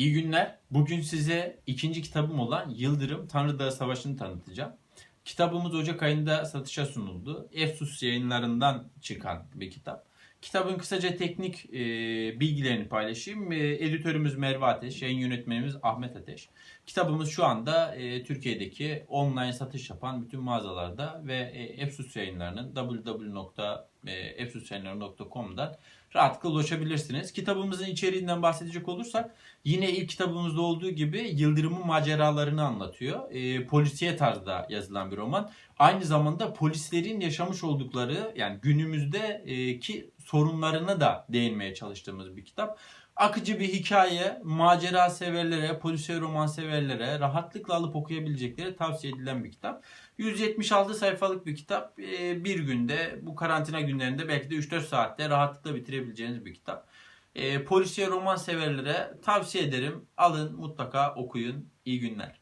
İyi günler. Bugün size ikinci kitabım olan Yıldırım Tanrı Dağı Savaşı'nı tanıtacağım. Kitabımız Ocak ayında satışa sunuldu. Efsus yayınlarından çıkan bir kitap. Kitabın kısaca teknik e, bilgilerini paylaşayım. E, editörümüz Merve Ateş, yayın yönetmenimiz Ahmet Ateş. Kitabımız şu anda e, Türkiye'deki online satış yapan bütün mağazalarda ve e, Efsus yayınlarının www.efsusyayınları.com'dan rahatlıkla ulaşabilirsiniz. Kitabımızın içeriğinden bahsedecek olursak yine ilk kitabımızda olduğu gibi Yıldırım'ın maceralarını anlatıyor. E, polisiye tarzda yazılan bir roman. Aynı zamanda polislerin yaşamış oldukları yani günümüzdeki sorunlarına da değinmeye çalıştığımız bir kitap. Akıcı bir hikaye, macera severlere, polisiye roman severlere rahatlıkla alıp okuyabilecekleri tavsiye edilen bir kitap. 176 sayfalık bir kitap. E, Bir günde bu karantina günlerinde belki de 3-4 saatte rahatlıkla bitirebileceğiniz bir kitap. E, polisiye roman severlere tavsiye ederim. Alın mutlaka okuyun. İyi günler.